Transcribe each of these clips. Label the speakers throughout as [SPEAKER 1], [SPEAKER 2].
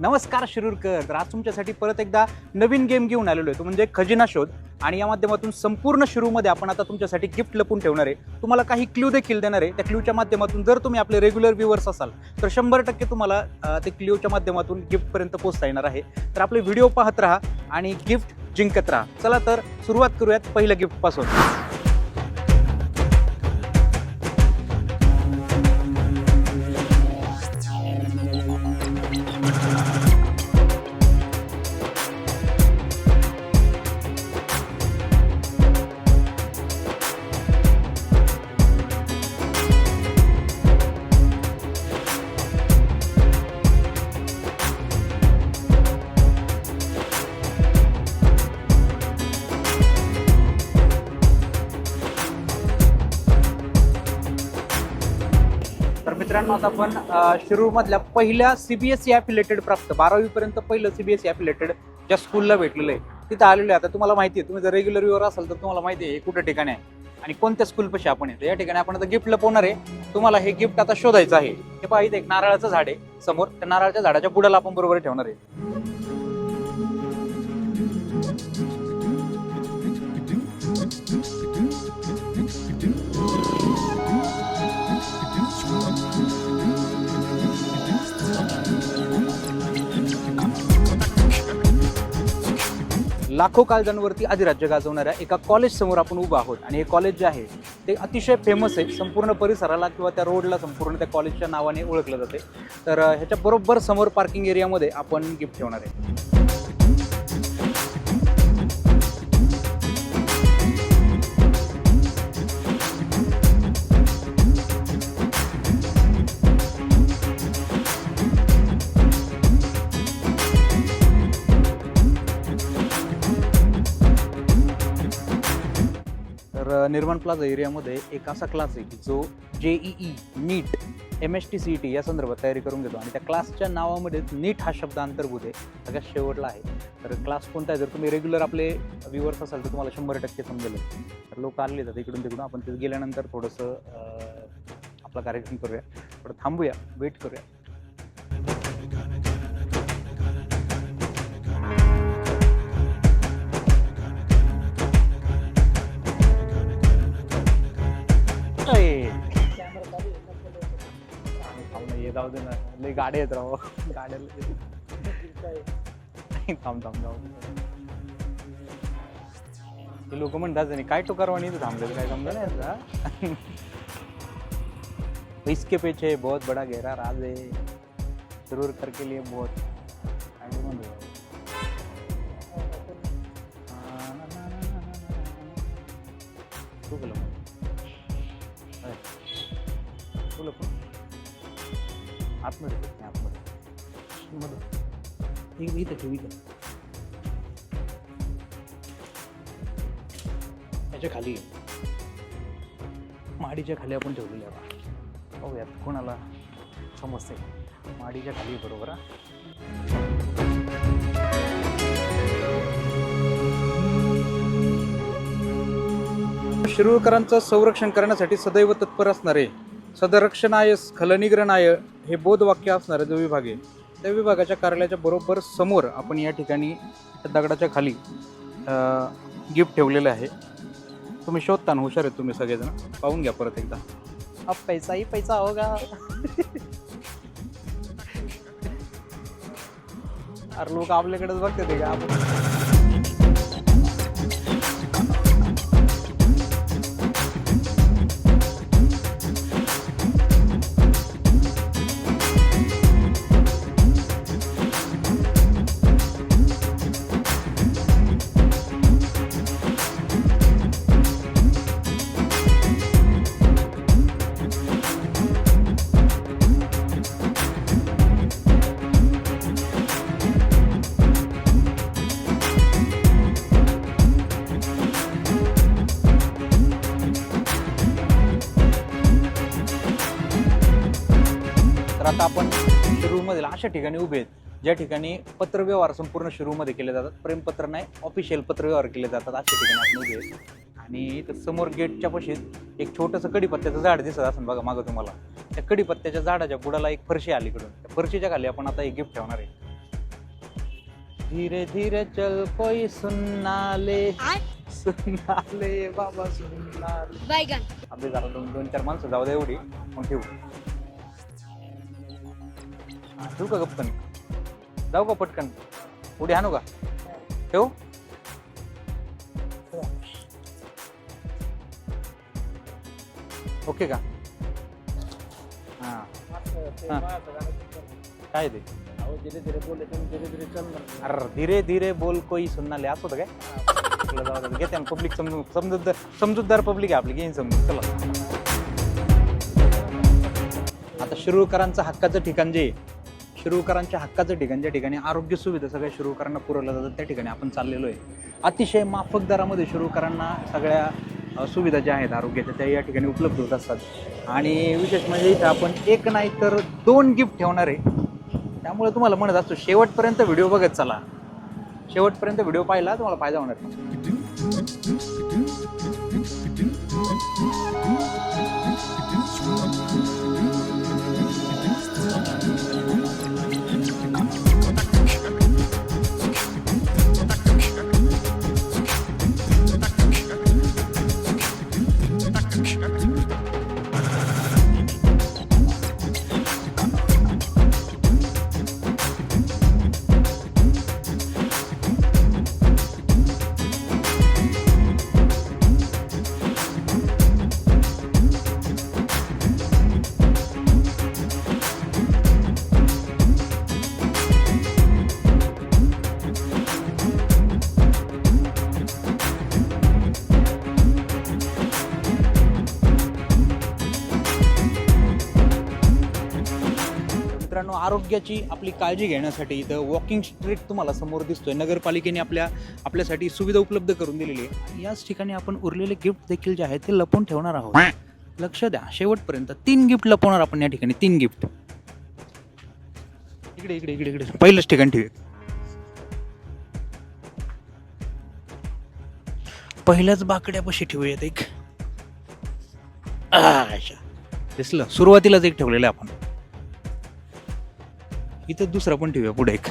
[SPEAKER 1] नमस्कार शिरूरकर. तर आज तुमच्यासाठी परत एकदा नवीन गेम घेऊन आलेलो आहे. तो म्हणजे खजिना शोध. आणि या माध्यमातून संपूर्ण शिरूमध्ये आपण आता तुमच्यासाठी गिफ्ट लपून ठेवणार आहे. तुम्हाला काही क्ल्यू देखील देणार आहे. त्या क्ल्यूच्या माध्यमातून जर तुम्ही आपले रेग्युलर व्ह्युअर्स असाल तर शंभर टक्के तुम्हाला ते क्ल्यूच्या माध्यमातून गिफ्टपर्यंत पोहोचता येणार आहे. तर आपले व्हिडिओ पाहत राहा आणि गिफ्ट जिंकत राहा. चला तर सुरुवात करूयात पहिल्या गिफ्टपासून मित्रांनो आता आपण शिरूरमधल्या पहिल्या सीबीएसई ॲफिलेटेड प्राप्त बारावी पर्यंत पहिलं सीबीएसई ॲफिलेटेड ज्या स्कूलला भेटलेलं आहे तिथं आलेलं आहे. आता तुम्हाला माहिती आहे तुम्ही जर रेग्युलर व्ह्युअर असाल तर तुम्हाला माहिती आहे हे कुठं ठिकाणी आहे आणि कोणत्या स्कूलपाशी आपण येतो. या ठिकाणी आपण आता गिफ्ट लपवणार आहे. तुम्हाला हे गिफ्ट आता शोधायचं आहे. हे पाहिजे एक नारळाचं झाड आहे समोर. त्या नारळाच्या झाडाच्या बुडाला आपण बरोबर ठेवणार आहे. लाखो काळजांवरती अधिराज्य गाजवणाऱ्या एका कॉलेज समोर आपण उभा आहोत. आणि हे कॉलेज जे आहे ते अतिशय फेमस आहे. संपूर्ण परिसराला किंवा त्या रोडला संपूर्ण त्या कॉलेजच्या नावाने ओळखलं जाते. तर ह्याच्या बरोबर समोर पार्किंग एरियामध्ये आपण गिफ्ट ठेवणार आहे. निर्माण प्लाझा एरियामध्ये एक असा क्लास आहे की जो JEE NEET M S T C T या संदर्भात तयारी करून घेतो. आणि त्या क्लासच्या नावामध्ये नीट हा शब्द अंतर्भूत आहे. सगळ्यात शेवटला आहे. तर क्लास कोणता आहे? जर तुम्ही रेग्युलर आपले व्ह्युअर्स असाल तर तुम्हाला शंभर टक्के समजेल. तर लोक आले जातात इकडून तिकडून. आपण तिथे गेल्यानंतर थोडंसं आपला कार्यक्रम करूया. थोडं थांबूया. वेट करूया. गाड्या येत राव गाड्या थांब थांब जाऊ ते लोक म्हणतात नाही काय टोकारवाणी इथं थांबले काय समजा नाही याचा?" इसके पेचे बहुत बड़ा गहरा राज है जरूर करके लिए बहुत काय म्हणतो? तू केलं मग. अय. आतमध्ये लपून. आतमध्ये ठेव, आतमध्ये मध्ये इथं इथं ठेव इथं त्याच्याखाली. माडीच्या खाली आपण ठेवलेली आहे बा. पाहूयात कोणाला समजते माडीच्या खाली बरोबर हा? शिरूरकरांचं संरक्षण करण्यासाठी सदैव तत्पर असणारे सदरक्षणाय स्खलनिग्रणाय हे बोधवाक्य असणारं जो विभाग आहे. त्या विभागाच्या कार्यालयाच्या बरोबर समोर आपण या ठिकाणी दगडाच्या खाली गिफ्ट ठेवलेलं आहे. तुम्ही शोधताना हुशार आहेत तुम्ही सगळेजण. पाहून घ्या परत एकदा. अब पैसा ही पैसा होगा अरे लोक आपल्याकडेच बघते ते का आपण शिरूरमधील अशा ठिकाणी उभे आहेत ज्या ठिकाणी पत्रव्यवहार संपूर्ण शिरूरमध्ये केले जातात. प्रेमपत्र नाही ऑफिशियल पत्रव्यवहार केले जातात अशा ठिकाणी आपण उभे आहेत. आणि इथं समोर गेटच्या पशीच एक छोटंसं कडीपत्त्याचं झाड दिसत असेल बघा मागं तुम्हाला. त्या कडीपत्त्याच्या झाडाच्या बुडाला एक फरशी आली इकडून त्या फरशीच्या खाली आपण आता एक गिफ्ट ठेवणार आहे. धीरे धीरे चल कोई सुनना ले सुनना ले बाबा सुनना ले
[SPEAKER 2] बैगन
[SPEAKER 1] आपले जरा दोन दोन चार माणसं जाऊ दे एवढी मग ठेवू. ठेवू का गप्पन जाऊ का पटकन? उडी आणू का? ठेवू? ओके का? हा. हा. काय ते?
[SPEAKER 3] धीरे धीरे तुम्ही धीरे धीरे चालणार.
[SPEAKER 1] अरे धीरे धीरे बोल कोई सुनना ले असं होतं काय. घेते पब्लिक समजून समजूतदार समजूतदार पब्लिक आहे आपली घेईन समजून चला. आता शिरूरकरांचं हक्काचं ठिकाण जे शिरूरकरांच्या हक्काचं ठिकाण ज्या ठिकाणी आरोग्य सुविधा सगळ्या शिरूरकरांना पुरवल्या जातात त्या ठिकाणी आपण चाललेलो आहे. अतिशय माफक दरामध्ये शिरूरकरांना सगळ्या सुविधा ज्या आहेत आरोग्याच्या त्या या ठिकाणी उपलब्ध होत असतात. आणि विशेष म्हणजे इथं आपण एक नाही तर दोन गिफ्ट ठेवणार आहे. त्यामुळे तुम्हाला म्हणत असतो शेवटपर्यंत व्हिडिओ बघत चला. शेवटपर्यंत व्हिडिओ पाहिला तुम्हाला फायदा होणार मित्रांनो आरोग्याची आपली काळजी घेण्यासाठी इथं वॉकिंग स्ट्रीट तुम्हाला समोर दिसतोय. नगरपालिकेने आपल्या आपल्यासाठी सुविधा उपलब्ध करून दिलेली आहे. याच ठिकाणी आपण उरलेले गिफ्ट देखील जे आहेत ते लपवून ठेवणार आहोत. लक्ष द्या शेवटपर्यंत तीन गिफ्ट लपवणार आपण या ठिकाणी तीन गिफ्ट इकडे इकडे इकडे इकडे. पहिलंच ठिकाण ठेवूया. पहिल्याच बाकड्यापाशी ठेवूयात एक. अच्छा. दिसलं. सुरुवातीलाच एक ठेवलेलं आहे आपण. इथं दुसरा पण ठेवूया पुढे एक.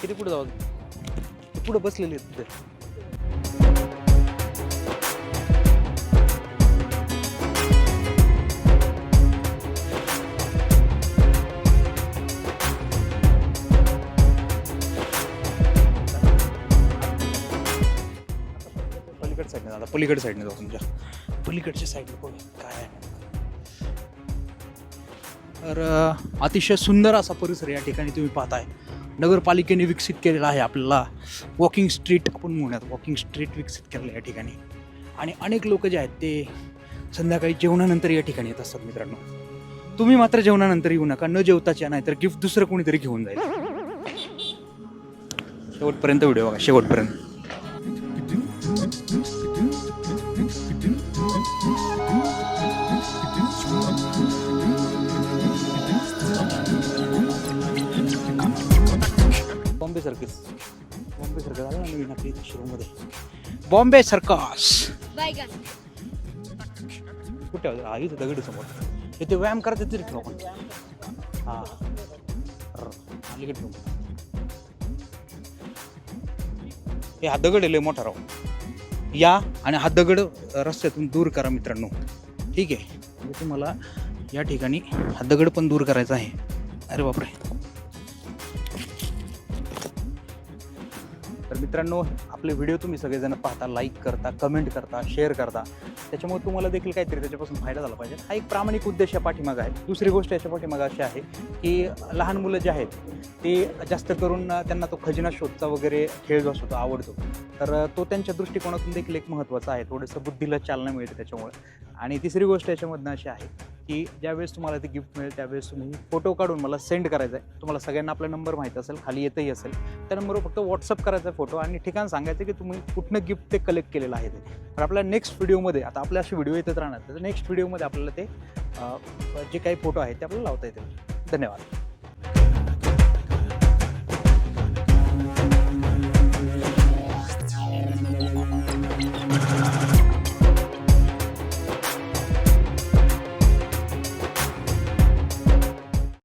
[SPEAKER 1] किती पुढे जाऊ पुढे बसलेली आहेत पलीकडच्या साईडने जाऊ तुमच्या. पलीकडच्या साईडला बघ काय आहे. तर अतिशय सुंदर असा परिसर या ठिकाणी तुम्ही पाहताय. नगरपालिकेने विकसित केलेला आहे आपल्याला वॉकिंग स्ट्रीट आपण म्हणूयात. वॉकिंग स्ट्रीट विकसित केलेलं या ठिकाणी. आणि अनेक लोक जे आहेत ते संध्याकाळी जेवणानंतर या ठिकाणी येत असतात मित्रांनो. तुम्ही मात्र जेवणानंतर येऊ नका. न जेवताच्या नाही तर गिफ्ट दुसरं कोणीतरी घेऊन जाईल. शेवटपर्यंत व्हिडिओ बघा. शेवटपर्यंत. बॉम्बे सर्कस. कुठे आहे? हा इथं दगडी समोर. इथे व्यायाम करत येते ठेवू आपण हा. र, अलीकडे ठेवू. हे हा दगड लय मोठा राहू या आणि हा दगड रस्त्यातून दूर करा मित्रांनो. ठीक आहे? म्हणजे तुम्हाला या ठिकाणी हा दगड पण दूर करायचा आहे. अरे बापरे. तर मित्रांनो आपले व्हिडिओ तुम्ही सगळेजण पाहता लाईक करता कमेंट करता शेअर करता. त्याच्यामुळे तुम्हाला देखील काहीतरी त्याच्यापासून फायदा झाला पाहिजे. हा एक प्रामाणिक उद्देश या पाठीमागं आहे. दुसरी गोष्ट याच्या पाठीमागं अशी आहे की लहान मुलं जे आहेत ते जास्त करून त्यांना तो खजिना शोधचा वगैरे खेळ जो असतो तो आवडतो. तर तो त्यांच्या दृष्टिकोनातून देखील एक महत्त्वाचा आहे. थोडंसं बुद्धीला चालना मिळते त्याच्यामुळे. आणि तिसरी गोष्ट याच्यामधनं अशी आहे की ज्यावेळेस तुम्हाला ते गिफ्ट मिळेल त्यावेळेस तुम्ही फोटो काढून मला सेंड करायचा आहे तुम्हाला सगळ्यांना आपला नंबर माहीत असेल खाली येतही असेल. त्या नंबरवर फक्त व्हॉट्सअप करायचा फोटो आणि ठिकाण सांगायचं की तुम्ही कुठनं गिफ्ट ते कलेक्ट केलेलं आहे ते. तर आपल्या नेक्स्ट व्हिडिओमध्ये आता आपल्या असे व्हिडिओ येतच राहणार. तर नेक्स्ट व्हिडिओमध्ये आपल्याला ते जे काही फोटो आहेत ते आपल्याला लावता येतील. धन्यवाद.